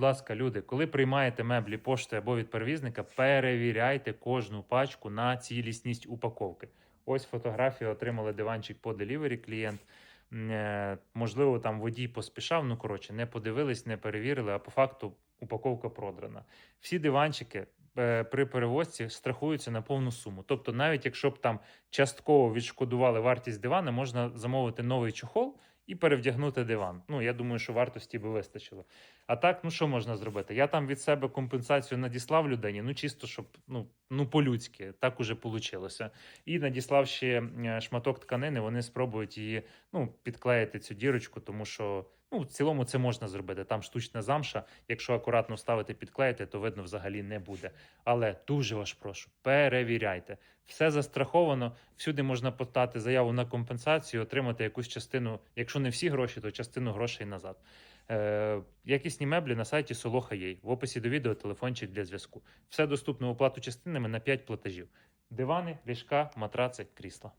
будь ласка, люди, коли приймаєте меблі поштою або від перевізника, перевіряйте кожну пачку на цілісність упаковки. Ось фотографію отримали диванчик по делівері клієнт. Е, Можливо, там водій поспішав, ну коротше, не подивились, не перевірили, а по факту упаковка продрана. Всі диванчики е, при перевозці страхуються на повну суму. Тобто, навіть якщо б там частково відшкодували вартість дивана, можна замовити новий чохол і перевдягнути диван. Ну, я думаю, що вартості би вистачило. А так, ну що можна зробити? Я там від себе компенсацію надіслав людині, ну чисто, щоб ну, ну по-людськи, так уже вийшло. І надіслав ще е, шматок тканини, вони спробують її ну, підклеїти цю дірочку, тому що ну, в цілому це можна зробити. Там штучна замша. Якщо акуратно вставити, підклеїти, то видно взагалі не буде. Але дуже вас прошу, перевіряйте. Все застраховано, всюди можна подати заяву на компенсацію, отримати якусь частину, не всі гроші, то частину грошей назад. Е, якісні меблі на сайті Soloha.ua. В описі до відео телефончик для зв'язку. Все доступно оплату частинами на 5 платежів: дивани, ліжка, матраци, крісла.